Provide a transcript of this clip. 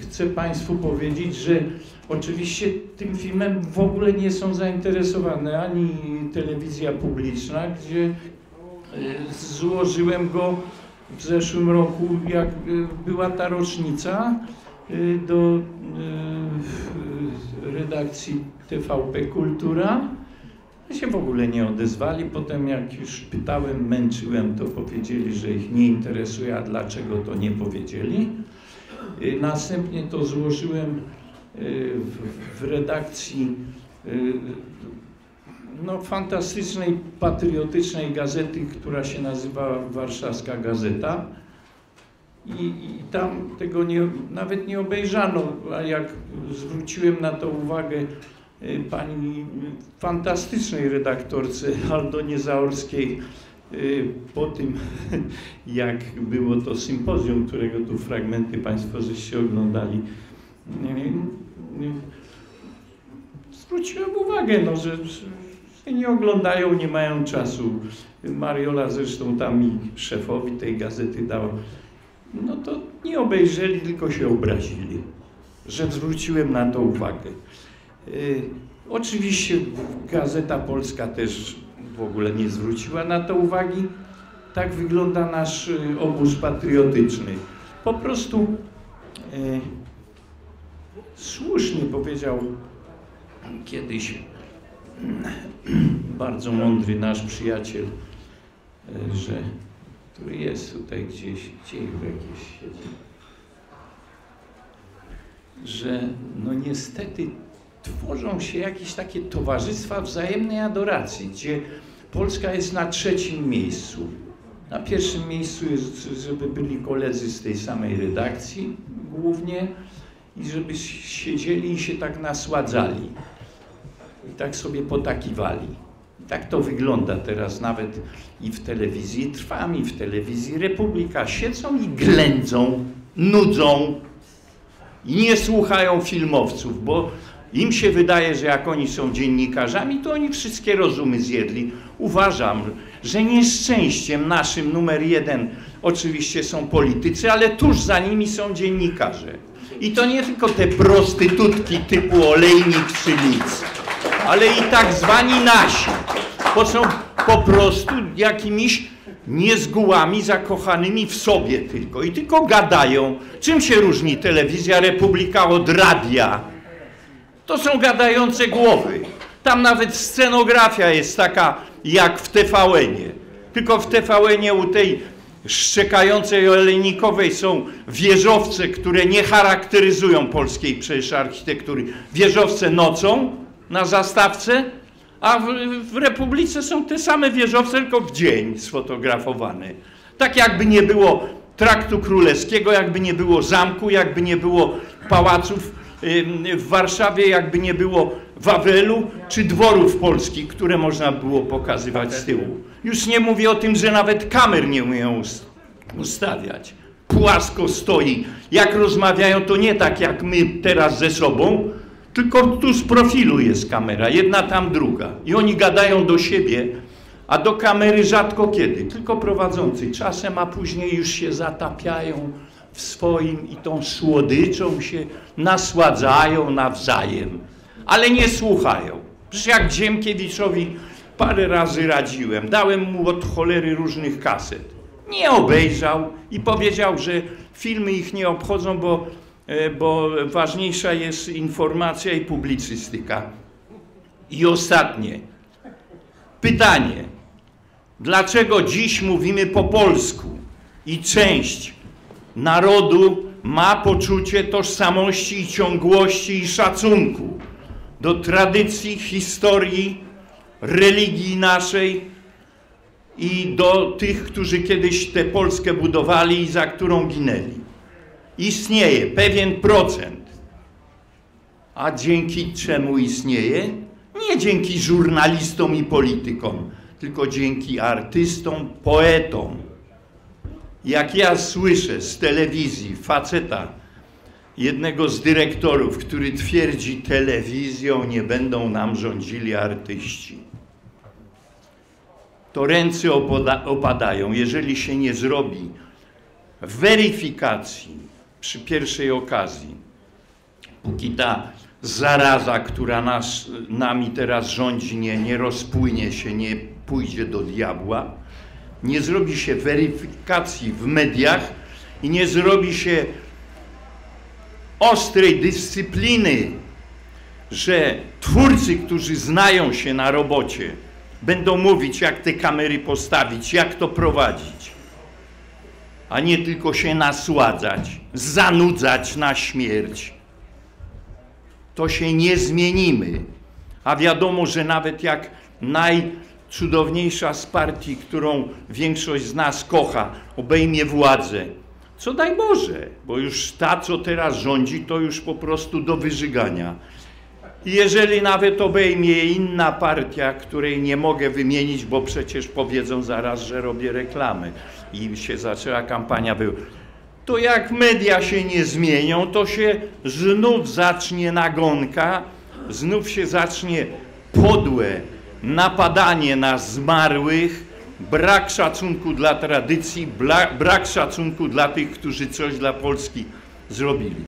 chcę Państwu powiedzieć, że oczywiście tym filmem w ogóle nie są zainteresowane ani telewizja publiczna, gdzie y, złożyłem go w zeszłym roku, jak y, była ta rocznica, do redakcji TVP Kultura. się w ogóle nie odezwali. Potem jak już pytałem, męczyłem, to powiedzieli, że ich nie interesuje, a dlaczego to nie powiedzieli. Y, następnie to złożyłem y, w, redakcji y, no, fantastycznej, patriotycznej gazety, która się nazywa Warszawska Gazeta. I, I, tam tego nie, nawet nie obejrzano, a jak zwróciłem na to uwagę pani fantastycznej redaktorce Aldonie Zaorskiej, po tym, jak było to sympozjum, którego tu fragmenty Państwo żeście oglądali, zwróciłem uwagę, no, że, nie oglądają, nie mają czasu. Mariola zresztą tam i szefowi tej gazety dał. No to nie obejrzeli, tylko się obrazili, że zwróciłem na to uwagę. Y, oczywiście Gazeta Polska też w ogóle nie zwróciła na to uwagi. Tak wygląda nasz y, obóz patriotyczny. Po prostu e, słusznie powiedział kiedyś bardzo mądry nasz przyjaciel, że który jest tutaj gdzieś, gdzie jakieś siedzi, że no niestety tworzą się jakieś takie towarzystwa wzajemnej adoracji, gdzie Polska jest na trzecim miejscu. Na pierwszym miejscu jest, żeby byli koledzy z tej samej redakcji głównie i żeby siedzieli i się tak nasładzali. I tak sobie potakiwali. I tak to wygląda teraz nawet i w telewizji Trwam, i w telewizji Republika. Siedzą i ględzą, nudzą i nie słuchają filmowców, bo im się wydaje, że jak oni są dziennikarzami, to oni wszystkie rozumy zjedli. Uważam, że nieszczęściem naszym numer jeden oczywiście są politycy, ale tuż za nimi są dziennikarze. I to nie tylko te prostytutki typu olejnik czy nic, ale i tak zwani nasi. Bo są po prostu jakimiś niezgułami zakochanymi w sobie tylko i tylko gadają. Czym się różni telewizja Republika od radia? To są gadające głowy. Tam nawet scenografia jest taka jak w TVN-ie. Tylko w TVN-ie u tej szczekającej olejnikowej są wieżowce, które nie charakteryzują polskiej przecież architektury. Wieżowce nocą na zastawce, a w, w Republice są te same wieżowce, tylko w dzień sfotografowane. Tak jakby nie było traktu królewskiego, jakby nie było zamku, jakby nie było pałaców w Warszawie, jakby nie było Wawelu czy dworów polskich, które można było pokazywać z tyłu. Już nie mówię o tym, że nawet kamer nie umieją ustawiać. Płasko stoi. Jak rozmawiają, to nie tak jak my teraz ze sobą, tylko tu z profilu jest kamera, jedna tam, druga. I oni gadają do siebie, a do kamery rzadko kiedy, tylko prowadzący. Czasem, a później już się zatapiają w swoim i tą słodyczą się nasładzają nawzajem, ale nie słuchają. Przecież jak Dziemkiewiczowi parę razy radziłem, dałem mu od cholery różnych kaset. Nie obejrzał i powiedział, że filmy ich nie obchodzą, bo, e, bo ważniejsza jest informacja i publicystyka. I ostatnie. Pytanie. Dlaczego dziś mówimy po polsku i część narodu ma poczucie tożsamości i ciągłości i szacunku do tradycji, historii, religii naszej i do tych, którzy kiedyś tę Polskę budowali i za którą ginęli. Istnieje pewien procent. A dzięki czemu istnieje? Nie dzięki żurnalistom i politykom, tylko dzięki artystom, poetom, jak ja słyszę z telewizji faceta, jednego z dyrektorów, który twierdzi, telewizją nie będą nam rządzili artyści, to ręce opadają, jeżeli się nie zrobi weryfikacji przy pierwszej okazji, póki ta zaraza, która nas, nami teraz rządzi, nie, nie rozpłynie się, nie pójdzie do diabła, nie zrobi się weryfikacji w mediach i nie zrobi się ostrej dyscypliny, że twórcy, którzy znają się na robocie, będą mówić, jak te kamery postawić, jak to prowadzić, a nie tylko się nasładzać, zanudzać na śmierć. To się nie zmienimy. A wiadomo, że nawet jak najcudowniejsza z partii, którą większość z nas kocha, obejmie władzę, co daj Boże, bo już ta, co teraz rządzi, to już po prostu do wyżygania. Jeżeli nawet obejmie inna partia, której nie mogę wymienić, bo przecież powiedzą zaraz, że robię reklamy i się zaczęła kampania, to jak media się nie zmienią, to się znów zacznie nagonka, znów się zacznie podłe napadanie na zmarłych, brak szacunku dla tradycji, brak szacunku dla tych, którzy coś dla Polski zrobili.